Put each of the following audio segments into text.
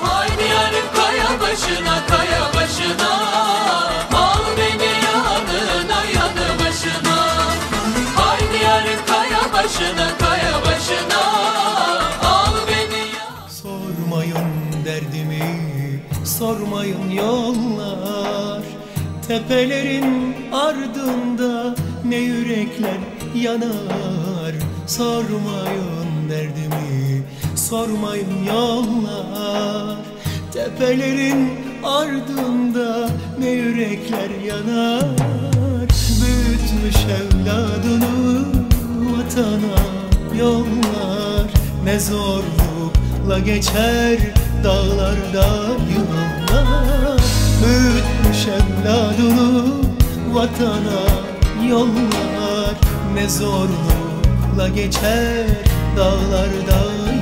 Haydi yarım kaya başına kaya başına. Al beni yanına yanı başına. Haydi yarım kaya başına kaya başına. Al beni yanına. Sormayın derdimi, sormayın yollar. Tepelerin ardında ne yürekler yanar. Sormayın derdimi, sormayın yollar. Tepelerin ardında ne yürekler yanar. Büyütmüş evladını vatana yollar. Ne zorlukla geçer dağlarda yıllar Büyütmüş evladını vatana yollar. Ne zorlukla geçer dağlarda yıllar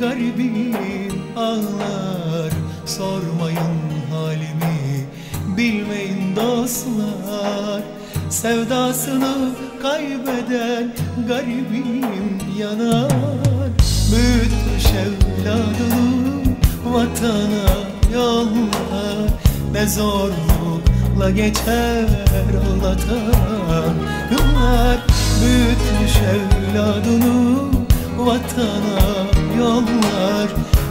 garibim ağlar. Sormayın halimi bilmeyin dostlar. Sevdasını kaybeden garibim yanar. Büyütmüş evladını vatana yollar. Ne zorlukla geçer ağlatan yıllar Büyütmüş evladını vatana yollar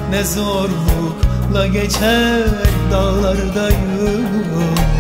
Ne zorlukla geçer dağlarda yıllar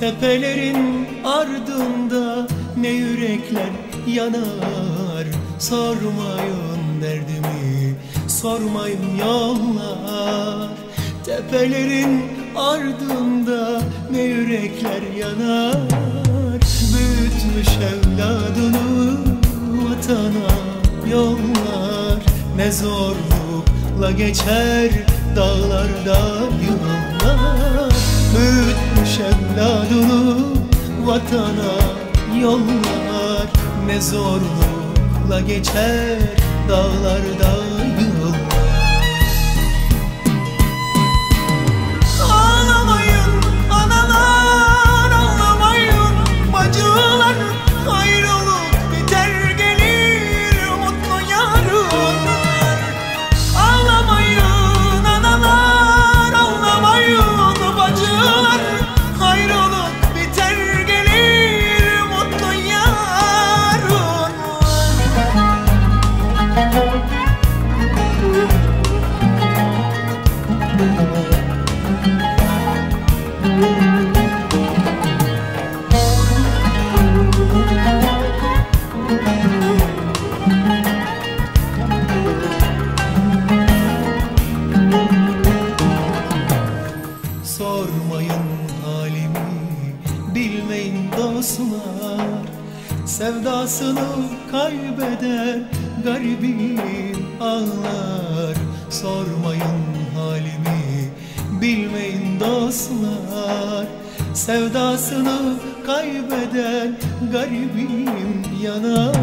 Tepelerin ardında ne yürekler yanar. Sormayın derdimi, sormayın yollar. Tepelerin ardında ne yürekler yanar. Büyütmüş evladını vatana yollar. Ne zorlukla geçer dağlarda yıllar Büyütmüş evladını vatana yollar Ne zorlukla geçer dağlarda yıllar Sevdasını kaybeden garibim ağlar. Sormayın halimi Bilmeyin dostlar. Sevdasını kaybeden garibim yanar.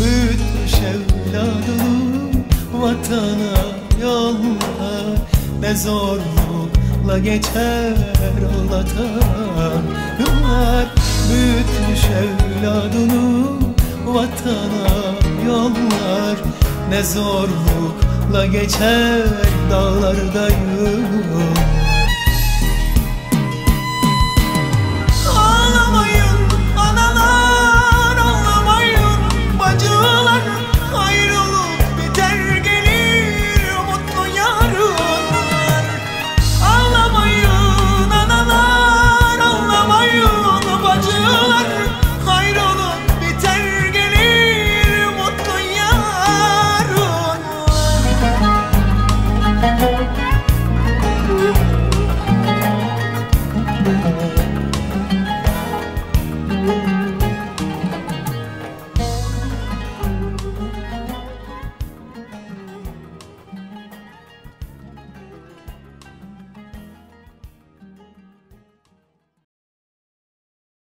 Büyütmüş evladını vatana yollar. Ne zorlukla geçer ağlatan Yıllar evladını vatana yollar. Ne zorlukla geçer dağlarda yıllar